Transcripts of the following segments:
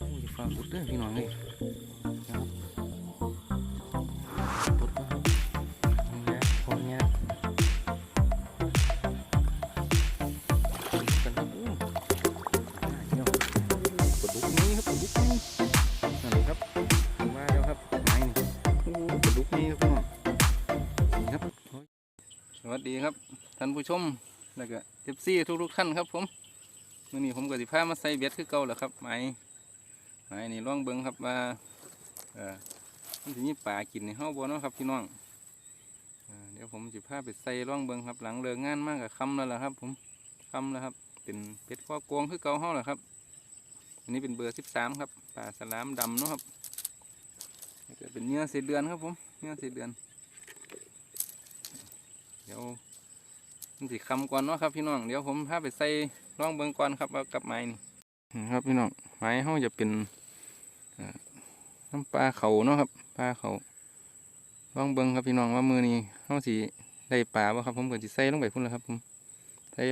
โอ้ยฟ้าบุดเด้อพี่น้องเลยครับบุดครับเนี่ยพอเนี่ยกันครับอู้เดี๋ยวปลาดุกนี้ครับปลาดุกนี้นั่นเลยครับถึงว่าแล้วครับไม้นี่โอ้ปลาดุกนี้ครับพี่น้องนี่ครับโอ้ยสวัสดีครับท่านผู้ชมแล้วก็เอฟซีทุกๆท่านครับผมมื่อนี้ผมก็สิพามาใส่เบ็ดคือเก่าแล้วครับไม้ ไม้นี่ลองเบิ้งครับว่าเออมันจะมีป่ากินในห้องบัวเนาะครับพี่น้องเดี๋ยวผมจะพาไปใส่ลองเบิ้งครับ หลังเลิกงานมากกับคำแล้วล่ะครับ ผมคำแล้วครับ เป็นเป็ดข้อกวงคือเก่าห้องแหละครับ อันนี้เป็นเบอร์สิบสามครับป่าสลามดำเนาะครับแล้วก็เป็นเนื้อเศษเดือนครับผมเนื้อเศษเดือน เดี๋ยวมันสิคำก่อนเนาะครับพี่น้องเดี๋ยวผมพาไปใส่ลองเบิ้งก่อนครับเอากับไม้นี่ครับพี่น้องไม้เขาจะเป็น น้ำปลาเขาเนาะครับปลาเขาลองเบิ้งครับพี่น้องว่ามือนี้เขาสีได้ปลาบ่ครับ ผมก็จะใส่ลงไปพุ่นแล้วครับผมใส่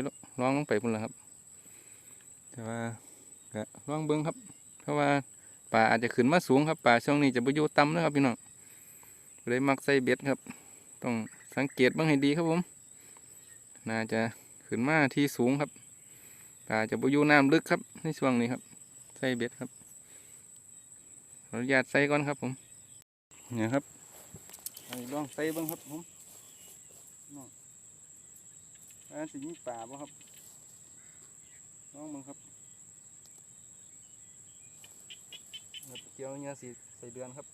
ลองลงไปพุ่นแล้วครับ แต่ว่าก็ลองเบิ้งครับ เพราะว่าปลาอาจจะขึ้นมาสูงครับปลาช่วงนี้จะไปอยู่ต่ำนะครับพี่น้องเลยมักใส่เบ็ดครับ ต้องสังเกตบ้างให้ดีครับผม น่าจะขึ้นมาที่สูงครับปลาจะไปอยู่น้ำลึกครับในช่วงนี้ครับ ใส่เบ็ดครับ ขออนุญาตใส่ก่อนครับผมเนี่ยครับไปลองใส่เบ้างครับผมน้องอันสิมีปลาบ่ครับลองเบ้างครับเดี๋ยวเกี่ยวเนี่ยสิใส่เดือนครับ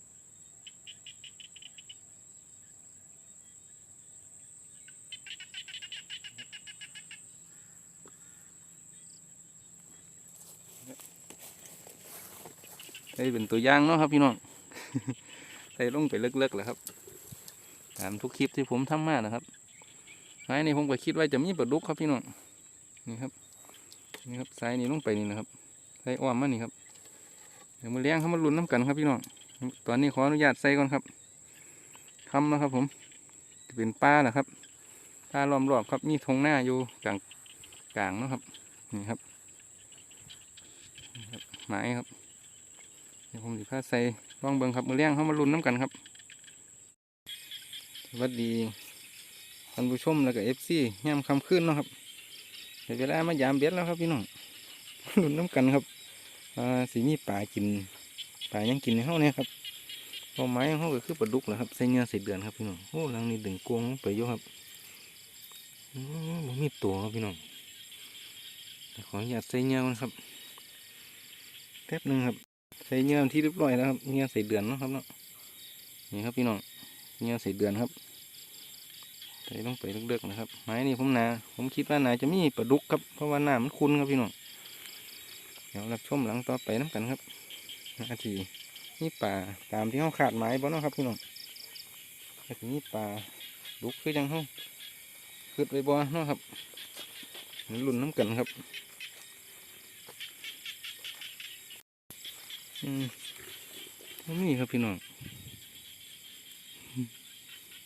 เป็นตัวอย่างเนาะครับพี่น้องใส่ลงไปเลิกๆแหละครับ ตามทุกคลิปที่ผมทำมานะครับไม้นี่ผมก็คิดว่าจะมีปลาดุกครับพี่น้องนี่ครับนี่ครับสายนี่ลงไปนี่นะครับใส่อ้อมมานี่ครับเดี๋ยวมาเลี้ยงเขามาลุ้นน้ำกันครับพี่น้องตอนนี้ขออนุญาตใส่ก่อนครับคำนะครับผมจะเป็นป้าแหละครับป้าล้อมรอบครับมีทงหน้าอยู่กลางกลางนะครับนี่ครับไม้ครับ ดี๋ยวผมจะพาใส่ลองเบิ่งครับมาเลี้ยงเข้ามาลุ้นน้ำกันครับ สวัสดีท่านผู้ชมแล้วก็เอฟซีย่ำคำขึ้นนะครับเดี๋ยวเวลามายามเบ็ดแล้วครับพี่น้องลุ้นน้ำกันครับสีมีปลากินปลายังกินในห้องเนี่ยครับพอไม้ของเขาก็คือปลาดุกแหละครับใส่เนื้อใส่เดือนครับพี่น้องโอ้หลังนี้ดึงกวงลงไปอยู่ครับมีตัวครับพี่น้องขออนุญาตใส่เนื้อมันครับแป๊บหนึ่งครับ ใส่เนื้อที่เรียบร้อยแล้วครับเนื้อใส่เดือนนะครับเนาะนี่ครับพี่น้องเนื้อใส่เดือนครับใส่ลงไปเลือกๆนะครับไม้นี่ผมนาผมคิดว่านาจะมีปลาดุกครับเพราะว่าน้ำมันคุ้นครับพี่น้องเดี๋ยวรับชมหลังต่อไปน้ำกันครับนาทีนี่ป่าตามที่เขาขาดไม้บ่เนาะครับพี่น้องนาทีนี้ป่าดุกคือจังเขาขึ้นไปบ่เนาะครับมันลุ่นน้ำกันครับ อืมบ่มีครับพี่น้อง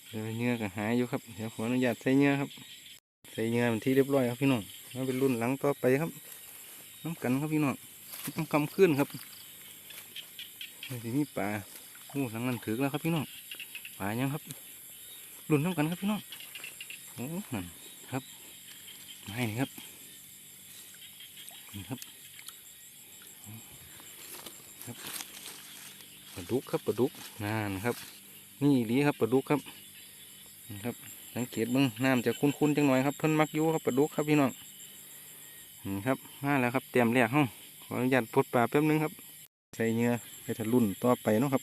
เดี๋ยวเนื้อก็หายอยู่ครับ เดี๋ยวขออนุญาตใส่เนื้อครับ ใส่เนื้อเป็นที่เรียบร้อยครับพี่น้องมาเป็นรุ่นหลังต่อไปครับ น้ำกันครับพี่น้องต้องคำขึ้นครับทีนี้ปลาโอ้หลังนั้นถือแล้วครับพี่น้องปลายังครับ รุ่นน้ำกันครับพี่น้องโอ้นั่นครับไม่นี่ครับนี่ครับ ปลาดุกครับปลาดุกนั่นครับ นี่อีหลีครับปลาดุกครับนี่ครับ สังเกตบ้างน้ำจะคุ้นๆจังหน่อยครับเพิ่นมักยู่ครับปลาดุกครับพี่น้องนี่ครับมาแล้วครับเตรียมแรกห้องขออนุญาตพดปลาแป๊บนึงครับ ใส่เนื้อไปทะลุนต่อไปเนาะครับ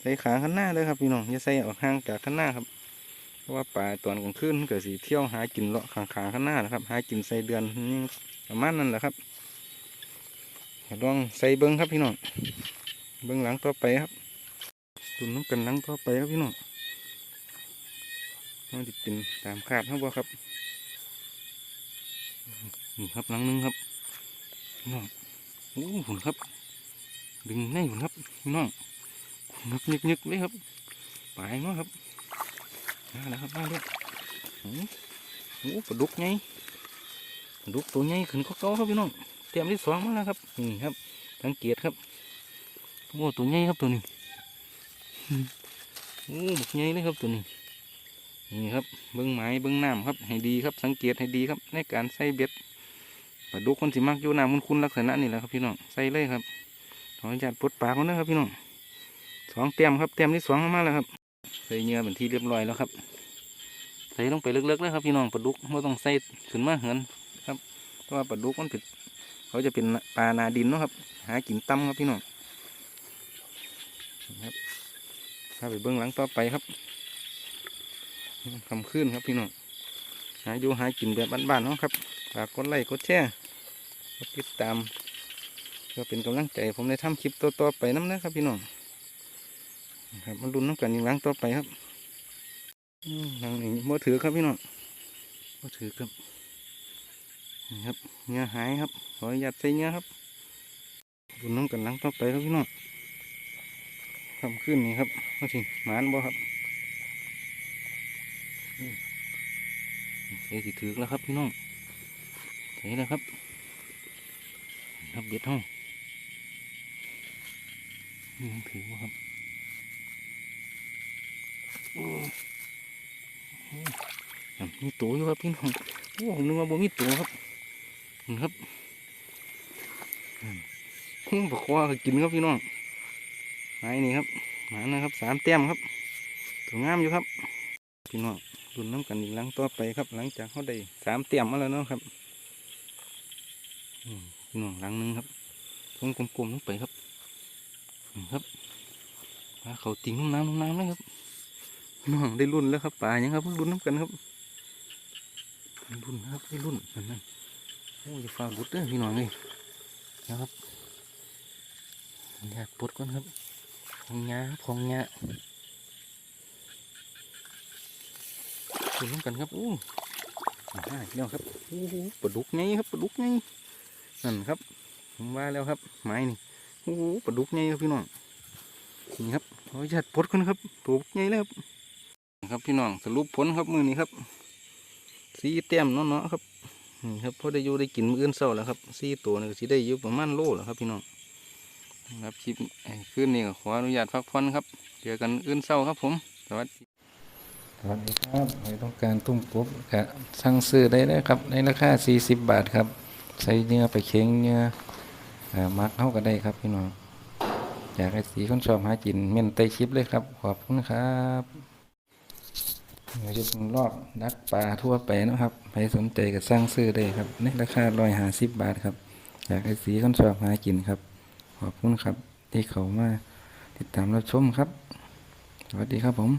ใส่ขาข้างหน้าเลยครับพี่น้องอย่าใส่ออกห่างจากข้างหน้าครับเพราะว่าปลาตอนกลางคืนเกิดสีเที่ยวหากินเลาะขางขาข้างหน้านะครับ หากินใส่เดือนนี่ประมาณนั้นแหละครับ ลองใส่เบิ้งครับพี่น้องเบื้งหลังต่อไปครับตุนน้ำกันหลังต่อไปครับพี่น้องมันจะเป็นตามคาดครับบ่ครับนี่ครับหลังหนึงครับน้องโอ้หุ่นครับ ดึงในหุ่นครับน้องนึกนึกนึกเลยครับไปมาครับมาแล้วครับมาเลยโอ้โหปลาดุกไงปลาดุกตัวใหญ่ขึ้นก็เก่าครับพี่น้อง เตรียมที่สองมาแล้วครับนี่ครับสังเกตครับโอ้ตัวใหญ่ครับตัวนี้โอ้บกใหญ่เลยครับตัวนี้นี่ครับเบิ้องไม้เบิ้องน้ำครับ ให้ดีครับสังเกตให้ดีครับ ในการใส่เบ็ดปลาดุกคนสิมักอยู่น้ำคุ้นๆลักษณะนี่แหละครับพี่น้องใส่เลยครับขออนุญาตปลดปากก่อนนะครับพี่น้องสองเต็มครับเต็มที่สองออกมาแล้วครับใส่เหงื่อเป็นที่เรียบร้อยแล้วครับ ใส่ลงไปลึกๆเลยครับพี่น้องปลาดุกไม่ต้องใส่ขึ้นมาเหินครับเพราะว่าปลาดุกมันผิด เขาจะเป็นปลานาดินเนาะครับ หากินตั้มครับพี่น้องครับถ้าไปเบื้องหลังต่อไปครับคำขึ้นครับพี่น้องหาอยู่หากินแบบบ้านๆเนาะครับฝากกดไลค์กดแชร์กดติดตามเพื่อเป็นกำลังใจผมได้ทำคลิปต่อๆไปน้ำนะครับพี่น้องครับมาลุ้นน้ำกันอีกหลังต่อไปครับอืมทางนี้มือถือครับพี่น้องมือถือครับ ครับเนื้อหายครับขออนุญาตใส่เนื้อครับบุญน้องกันหลังต่อไปครับพี่น้องทำขึ้นนี่ครับมาสิหมานบ่ครับใส่สิถือแล้วครับพี่น้องใส่แล้วครับครับเบ็ดห้องนี่ยังถือบ่ครับมีตัวอยู่ครับพี่น้องโอ้ผมนึกว่าบ่มีตัวครับ นี่ครับอืมหูบักควาก็กินครับพี่น้องไม้นี่ครับหมานะครับสามแต้มครับตัวงามอยู่ครับ พี่น้องรุ่นน้ำกันอีกหลังต่อไปครับ หลังจากเขาได้สามแต้มมาแล้วเนาะครับพี่น้องหลังหนึงครับทงกลมๆลงไปครับครับปลาเขาติ่งลงน้ำลงน้ำเลยครับน้องได้รุ่นแล้วครับป่ายังครับรุ่นน้ำกันครับรุ่นนะครับได้รุ่นนั่นนั่น โอ้ยฟ้าบุดเด้อพี่น้องเลยนะครับอยากปลดก่อนครับพองยาพองยารุ่นน้ำกันครับโอ้มาห้าแล้วครับโอ้โหปลาดุกไงครับปลาดุกไงนั่นครับผมว่าแล้วครับไม้นี่โอ้โหปลาดุกไงครับพี่น้องนี่ครับขออนุญาตปลดก่อนครับตัวไงแล้วครับครับพี่น้องสรุปผลครับมือนี้ครับสีแต้มเนาะๆครับ นี่ครับพอได้อยู่ได้กินมื้ออื่นเศร้าแล้วครับสีตัวนี่ก็สิได้อยู่ประมาณโลแล้วครับพี่น้องครับคลิปไอ้นนี้ก็ขออนุญาตพักผ่อนครับเจอกันอื่นเศร้าครับผมสวัสดีสวัสดีครับใครต้องการตุ้มปุ๊บก็สั่งซื้อได้นะครับในราคา 40 บาทครับ ใส่เนื้อไปเค็งเนื้ออ่ามักเข้าก็ได้ครับพี่น้องอยากให้สีคนชอบหากินเม่นไตคลิปเลยครับ ขอบคุณครับ เดี๋ยวจะเป็นรอบดักปลาทั่วไปนะครับใครสนใจก็สร้างซื้อได้ครับในราคาร้อยหาสิบบาทครับอยากให้สีคนชอบหากินครับ ขอบคุณครับ ที่เขามาติดตามรับชมครับ สวัสดีครับผม